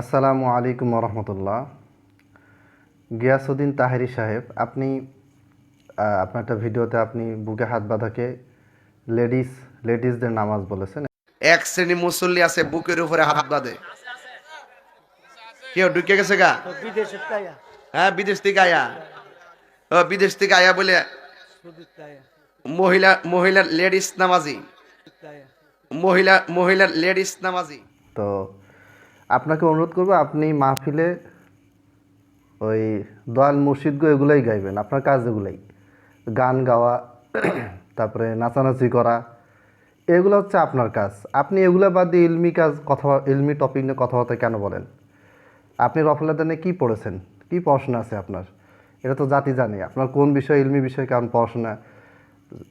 আসসালামু আলাইকুম রহমতুল্লাহ গিয়াসুদ্দিন তাহেরি সাহেব আপনি আপনার একটা ভিডিওতে আপনি বুকে হাত বাঁধাকে লেডিস লেডিসদের নামাজ বলেছেন। এক শ্রেণি মুসল্লি আছে বুকের উপরে হাত বাঁধে। কেউ ঢুকে গেছে গা? হ্যাঁ বিদেশ থেকে আয়া। ও বিদেশ থেকে আয়া বলে মহিলা মহিলা লেডিস নামাজি। মহিলা মহিলা লেডিস নামাজি। তো আপনাকে অনুরোধ করব, আপনি মাহফিলে ওই দয়াল মুর্শিদগো এগুলোই গাইবেন, আপনার কাজ এগুলোই। গান গাওয়া, তারপরে নাচানাচি করা, এগুলো হচ্ছে আপনার কাজ। আপনি এগুলো বাদ দিয়ে ইলমি কাজ কথা, ইলমি টপিক নিয়ে কথাবার্তা কেন বলেন? আপনি রফলাদানে কি পড়েছেন? কি পড়াশোনা আছে আপনার? এটা তো জাতি জানে, আপনার কোন বিষয়, ইলমি বিষয় কেমন পড়াশোনা?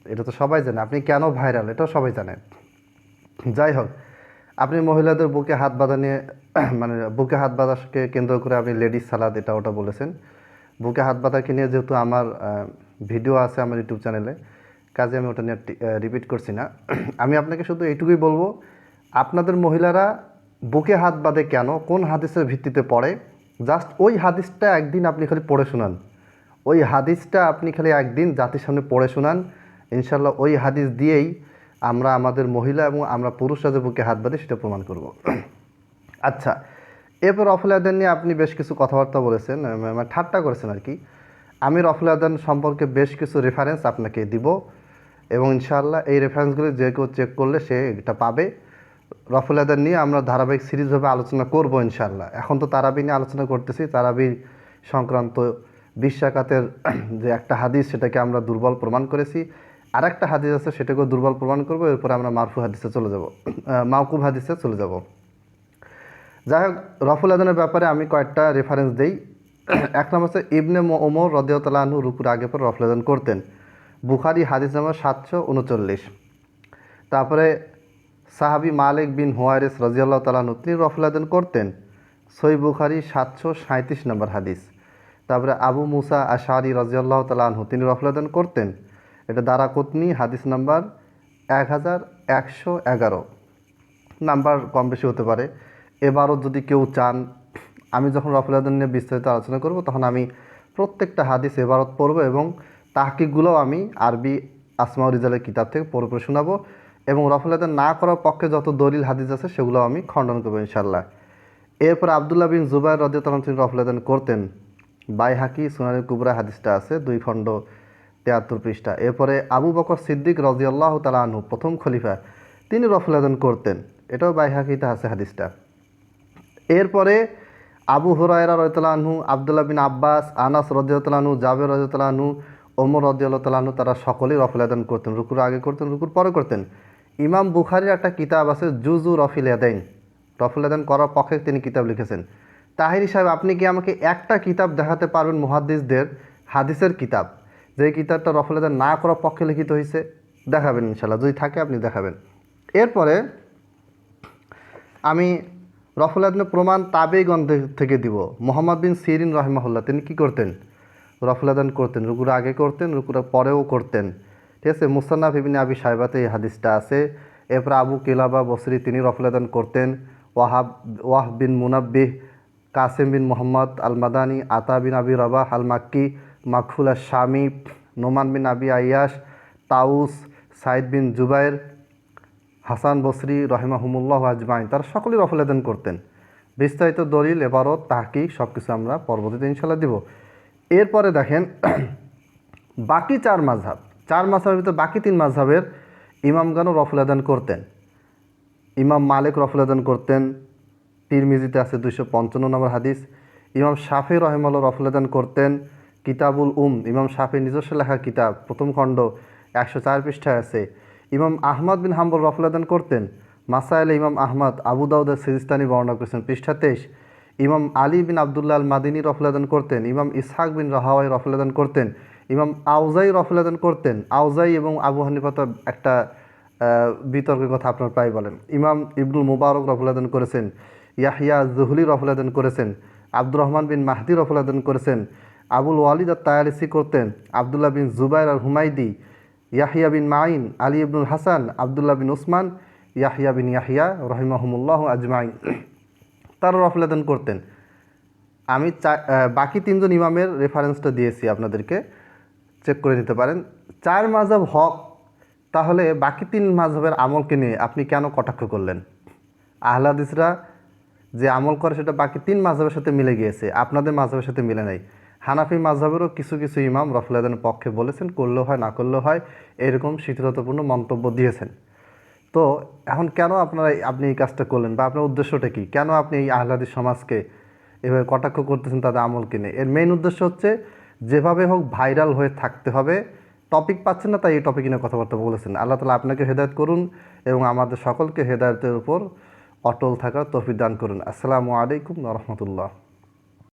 এটা তো সবাই জানে, আপনি কেন ভাইরাল এটাও সবাই জানে। যাই হোক আপনি মহিলাদের বুকে হাত বাঁধা নিয়ে মানে বুকে হাত বাঁধাকে কেন্দ্র করে আপনি লেডিস সালাদ, এটা ওটা বলেছেন। বুকে হাত বাঁধাকে নিয়ে যেহেতু আমার ভিডিও আছে আমার ইউটিউব চ্যানেলে, কাজে আমি ওটা নিয়ে রিপিট করছি না। আমি আপনাকে শুধু এইটুকুই বলব, আপনাদের মহিলারা বুকে হাত বাঁধে কেন? কোন হাদিসের ভিত্তিতে পড়ে? জাস্ট ওই হাদিসটা একদিন আপনি খালি পড়ে শোনান। ওই হাদিসটা আপনি খালি একদিন জাতির সামনে পড়ে শোনান। ইনশাল্লাহ ওই হাদিস দিয়েই আমরা আমাদের মহিলা এবং আমরা পুরুষরা যে বুকে হাত বাঁধি সেটা প্রমাণ করব। আচ্ছা এরপর রফুল আদান নিয়ে আপনি বেশ কিছু কথাবার্তা বলেছেন মানে ঠাট্টা করেছেন আর কি। আমি রফুল আদান সম্পর্কে বেশ কিছু রেফারেন্স আপনাকে দিব এবং ইনশাআল্লাহ এই রেফারেন্সগুলো যে কেউ চেক করলে সে এটা পাবে। রফুল আদান নিয়ে আমরা ধারাবাহিক সিরিজভাবে আলোচনা করব ইনশাআল্লাহ। এখন তো তারাবি নিয়ে আলোচনা করতেছি, তারাবি সংক্রান্ত বিশ্বাকাতের যে একটা হাদিস সেটাকে আমরা দুর্বল প্রমাণ করেছি। আর একটা হাদিস আছে, সেটাকেও দুর্বল প্রমাণ করব, এরপরে আমরা মারফু হাদিসে চলে যাব। মাউকুব হাদিসে চলে যাব। যাই হোক, রফুল আদানের ব্যাপারে আমি কয়েকটা রেফারেন্স দেই। এক নম্বর হচ্ছে, ইবনে ওমর রদিয়তালাহু রুকুর আগে পর রফুল আদান করতেন। বুখারি হাদিস নাম্বার সাতশো উনচল্লিশ। তারপরে সাহাবি মালিক বিন হুয়ারিস রাজিয়াল্লাহ তালাহু তিনি রফুল আদান করতেন। সই বুখারি সাতশো সাঁত্রিশ নম্বর হাদিস। তারপরে আবু মুসা আশারি রাজিয়াল্লাহ তালাহু তিনি রফুল আদান করতেন। এটা দারাকুতনি হাদিস নাম্বার এক হাজার একশো এগারো। নাম্বার কম বেশি হতে পারে। এবারও যদি কেউ চান, আমি যখন রফুল আদন নিয়ে বিস্তারিত আলোচনা করব, তখন আমি প্রত্যেকটা হাদিস এবারত পড়ব এবং তাহকিকগুলোও আমি আরবি আসমাউ রিজালের কিতাব থেকে পড়ে পড়ে শোনাবো এবং রফুল আদন না করার পক্ষে যত দলিল হাদিস আছে সেগুলো আমি খণ্ডন করব ইনশাল্লাহ এরপর আবদুল্লাহ বিন জুবাইর রদিয়তালাম তিনি রফুল আদন করতেন। বাইহাকি সুনানি কুবরা হাদিসটা আছে, দুই খণ্ড তেয়াত্তর পৃষ্ঠা। এরপরে আবু বকর সিদ্দিক রজিয়াল্লাহ তালা আনহু, প্রথম খলিফা, তিনি রফুল আদন করতেন। এটাও বাইহাকিতে আছে হাদিসটা। এরপরে আবু হুরায়রা রয়তলানহু আবদুল্লাহ বিন আব্বাস, আনাস রদিয়তলানহু জাবের রদিয়তলানহু ওমর রদিয়ালতালাহু তারা সকলেই রফিল করতেন, রুকুর আগে করতেন, রুকুর পরে করতেন। ইমাম বুখারির একটা কিতাব আছে জুজু রফিল আদাইন রফিল আদান করার পক্ষে তিনি কিতাব লিখেছেন। তাহিরি সাহেব, আপনি কি আমাকে একটা কিতাব দেখাতে পারবেন মুহাদ্দিসদের? হাদিসের কিতাব। যে কিতাবটা রফিল আদান না করার পক্ষে লিখিত হয়েছে দেখাবেন ইনশাল্লাহ যদি থাকে, আপনি দেখাবেন। এরপরে আমি রফুল প্রমাণ তাবেগণ থেকে দিব। মোহাম্মদ বিন সিরিন রহমাহুল্লাহ, তিনি কি করতেন? রফুল আদান করতেন, রুকুর আগে করতেন, রুকুর পরেও করতেন। ঠিক আছে? মুসান্নাফ ইবিন আবি সাহেবাতে এই হাদিসটা আছে। এরপর আবু কিলাবা বসরি, তিনি রফুল আদান করতেন। ওয়াহাব, ওয়াহ বিন মুনাব্বিহ, কাসেম বিন মোহাম্মদ আল মাদানি আতা বিন আবি রবাহ আল মাক্কি আল শামি, নোমান বিন আবি আয়াস তাউস সাইদ বিন জুবাইর, হাসান বসরি রহিমাহুমুল্লাহ আজমাইন। তারা সকলেই রফলাদান করতেন। বিস্তারিত দলিল এবারও তাহকি সব কিছু আমরা পরবর্তীতে ইনশাল্লাহ দিব। এরপরে দেখেন, বাকি চার মাঝহাব। চার মাঝহাবের ভিতরে বাকি তিন মাঝহাবের ইমামগানও রফলাদান করতেন। ইমাম মালিক রফলাদান করতেন। তিরমিজিতে আছে দুইশো পঞ্চান্ন নম্বর হাদিস। ইমাম শাফি রহমাল্লা রফলাদান করতেন। কিতাবুল উম, ইমাম শাফি নিজস্ব লেখা কিতাব, প্রথম খণ্ড, একশো চার পৃষ্ঠায় আছে। ইমাম আহমদ বিন হাম্বল রফলাদান করতেন। মাসাইল ইমাম আহমদ আবু সিরিস্তানি বর্ণনা করেছেন। পৃষ্ঠা তেইশ, ইমাম আলী বিন আবদুল্লাহ আল মাদিনী রফলাদান করতেন। ইমাম ইসহাক বিন রাহাওয়াই রফলাদান করতেন। ইমাম আউজাই রফলাদান করতেন। আউজাই এবং আবু হানিফা একটা বিতর্কের কথা আপনার প্রায় বলেন। ইমাম ইবনুল মুবারক রফলাদান করেছেন। ইয়াহিয়া জহুলি রফলাদান করেছেন। আব্দুর রহমান বিন মাহদি রফলাদান করেছেন। আবুল ওয়ালিদ আর তায়ালিসি করতেন, আবদুল্লাহ বিন জুবাইর আর Humaidi Yahya bin Main Ali Ibnul Hasan, Abdullah bin Usman Yahya bin Yahya রহিমাহুমুল্লাহ আজমাইন। তারা রফলাদান করতেন। আমি বাকি তিনজন ইমামের রেফারেন্সটা দিয়েছি আপনাদেরকে। চেক করে নিতে পারেন। চার মাঝাব হক, তাহলে বাকি তিন মাঝহের আমলকে নিয়ে আপনি কেন কটাক্ষ করলেন? আহলাদিসরা যে আমল করে, সেটা বাকি তিন মাঝহের সাথে মিলে গিয়েছে। আপনাদের মাঝহের সাথে মিলে নাই। হানাফি মাঝহেরও কিছু কিছু ইমাম রফলাদানের পক্ষে বলেছেন, করলেও হয়, না করলেও হয়, এরকম শিথিলতাপূর্ণ মন্তব্য দিয়েছেন। তো এখন কেন আপনারা আপনি এই কাজটা করলেন বা আপনার উদ্দেশ্যটা কী? কেন আপনি এই আহ্লাদি সমাজকে এভাবে কটাক্ষ করতেছেন তাদের আমল কিনে এর মেইন উদ্দেশ্য হচ্ছে, যেভাবে হোক ভাইরাল হয়ে থাকতে হবে। টপিক পাচ্ছেন না, তাই এই টপিক নিয়ে কথাবার্তা বলেছেন। আল্লাহ তালা আপনাকে হেদায়ত করুন এবং আমাদের সকলকে হেদায়তের উপর অটল থাকার তফিক দান করুন। আসসালামু আলাইকুম রহমতুল্লাহ।